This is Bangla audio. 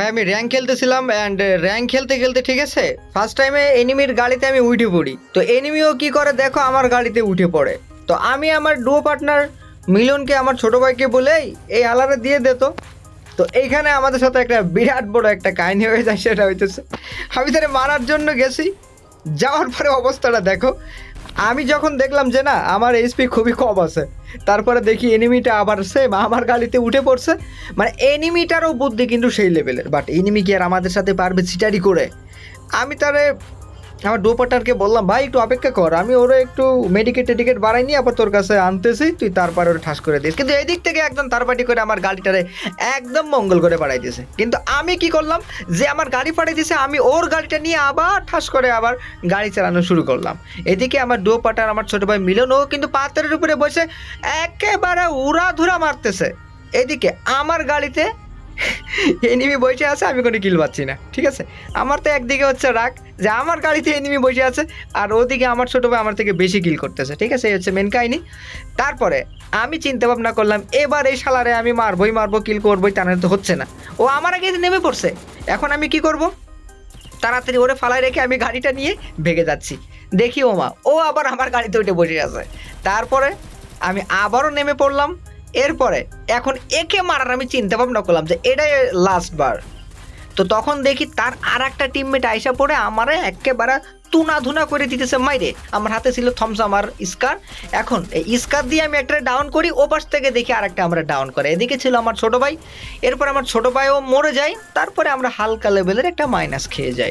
ভাই, আমি র্যাঙ্ক খেলতেছিলাম অ্যান্ড র্যাঙ্ক খেলতে খেলতে ঠিক আছে ফার্স্ট টাইমে এনিমির গাড়িতে আমি উঠে পড়ি। তো এনিমিও কি করে দেখো, আমার গাড়িতে উঠে পড়ে। তো আমি আমার ডুও পার্টনার মিলনকে, আমার ছোট ভাইকে বলেই এই আলারে দিয়ে দিত তো। এইখানে আমাদের সাথে একটা বিরাট বড় একটা কাহিনী হয়ে যায়, সেটা হইতেছে। আমি তাহলে মারার জন্য গেছি, যাওয়ার পরে অবস্থাটা দেখো। আমি যখন দেখলাম যে না, আমার এইচপি খুবই কম আছে, তারপরে দেখি এনিমিটা আবার সেম আমার গালিতে উঠে পড়ছে। মানে এনিমিটারও বুদ্ধি কিন্তু সেই লেভেলের বাট এনিমি কি আর আমাদের সাথে পারবে চিটারি করে? আমি তারে আমার ডোপাটারকে বললাম, ভাই, একটু অপেক্ষা কর, আমি ওরে একটু মেডিকেট টেডিকেট বাড়াই নিয়ে আবার তোর কাছে আনতেছি, তুই তারপরে ওরে ঠাস করে দিস। কিন্তু এদিক থেকে একদম তারপাটি করে আমার গাড়িটারে একদম মঙ্গল করে বাড়াই দিয়েছে। কিন্তু আমি কি করলাম, যে আমার গাড়ি পাঠিয়ে দিয়েছে, আমি ওর গাড়িটা নিয়ে আবার ঠাস করে আবার গাড়ি চালানো শুরু করলাম। এদিকে আমার ডো পাটার আমার ছোটো ভাই মিলন ও কিন্তু পাথরের উপরে বসে একেবারে উড়াধুরা মারতেছে। এদিকে আমার গাড়িতে এনিমি বসে আছে, আমি কোনো কিল পাচ্ছি না, ঠিক আছে? আমার তো একদিকে হচ্ছে রাগ যে আমার গাড়িতে এনিমি বসে আছে, আর ওদিকে আমার ছোটো ভাই আমার থেকে বেশি কিল করতেছে, ঠিক আছে? এই হচ্ছে মেন কাহিনি। তারপরে আমি চিন্তা ভাবনা করলাম, এবার এই শালারে আমি মারবই, মারবো কিল করবোই তা নাহলে তো হচ্ছে না। ও আমার আগে নেমে পড়ছে, এখন আমি কি করব? তাড়াতাড়ি ওরে ফালায় রেখে আমি গাড়িটা নিয়ে ভেগে যাচ্ছি। দেখি ও মা ও আবার আমার গাড়িতে উঠে বসে আছে। তারপরে আমি আবারও নেমে পড়লাম এরপরে এখন একে মারার আমি চিন্তা ভাবনা করলাম যে এটাই লাস্ট বার। তো তখন দেখি তার আর একটা টিমমেট আইসা পড়ে আমারে একেবারে তুনা ধুনা করে দিতেছে, মাইরে, আমার হাতে ছিল থমস আমার স্কার। এখন এই স্কার দিয়ে আমি একটা ডাউন করি ও পাশ থেকে দেখি আর একটা আমরা ডাউন করে। এদিকে ছিল আমার ছোট ভাই, এরপর আমার ছোট ভাইও মরে যায়, তারপরে আমরা হালকা লেভেলের একটা মাইনাস খেয়ে যাই।